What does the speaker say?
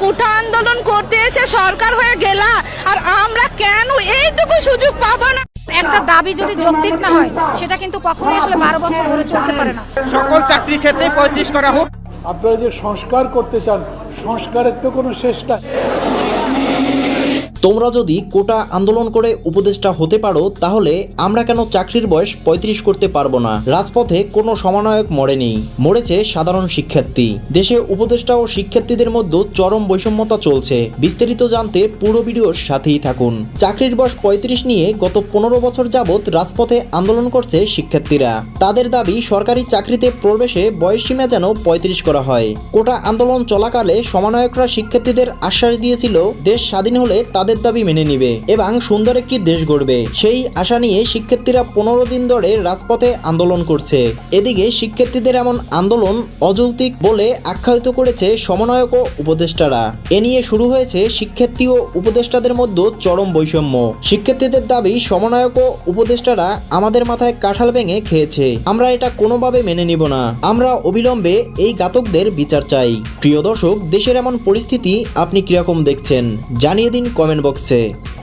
কুঠা আন্দোলন করতে এসে সরকার হয়ে গেলা। আর আমরা কেন এইটুকু সুযোগ পাবো না? একটা দাবি যদি যৌক্তিক না হয় সেটা কিন্তু কখনোই আসলে বারো বছর ধরে চলতে পারে না। সকল চাকরির ক্ষেত্রে পঁয়ত্রিশ করা হোক। আপনারা যে সংস্কার করতে চান সংস্কারের তো কোনো শেষ নাই। তোমরা যদি কোটা আন্দোলন করে উপদেষ্টা হতে পারো, তাহলে আমরা কেন চাকরির বয়স পঁয়ত্রিশ করতে পারব না? রাজপথে কোনো সমন্বয়ক মরেনি। মরেছে সাধারণ শিক্ষার্থী। দেশে উপদেষ্টা ও শিক্ষার্থীদের মধ্যে চরম বৈষম্যতা চলছে। বিস্তারিত জানতে পুরো ভিডিওর সাথেই থাকুন। চাকরির বয়স পঁয়ত্রিশ নিয়ে গত পনেরো বছর যাবৎ রাজপথে আন্দোলন করছে শিক্ষার্থীরা। তাদের দাবি, সরকারি চাকরিতে প্রবেশে বয়সসীমা যেন পঁয়ত্রিশ করা হয়। কোটা আন্দোলন চলাকালে সমন্বয়করা শিক্ষার্থীদের আশ্বাস দিয়েছিল, দেশ স্বাধীন হলে তাদের দাবি মেনে নিবে এবং সুন্দর একটি দেশ গড়বে। সেই আশা নিয়ে শিক্ষার্থীরা পনেরো দিন ধরে রাজপথে আন্দোলন করছে। এদিকে শিক্ষার্থীদের এমন আন্দোলন অযৌক্তিক বলে আখ্যায়িত করেছে সমন্বয়ক উপদেষ্টারা। এ নিয়ে শুরু হয়েছে শিক্ষার্থী ও উপদেষ্টাদের মধ্যে চরম বৈষম্য। শিক্ষার্থীদের দাবি সমন্বয়ক উপদেষ্টারা আমাদের মাথায় কাঁঠাল ভেঙে খেয়েছে। আমরা এটা কোনোভাবে মেনে নিব না। আমরা অবিলম্বে এই ঘাতকদের বিচার চাই। প্রিয় দর্শক, দেশের এমন পরিস্থিতি আপনি কীরকম দেখছেন? জানিয়ে দিন কমেন্ট 인복스에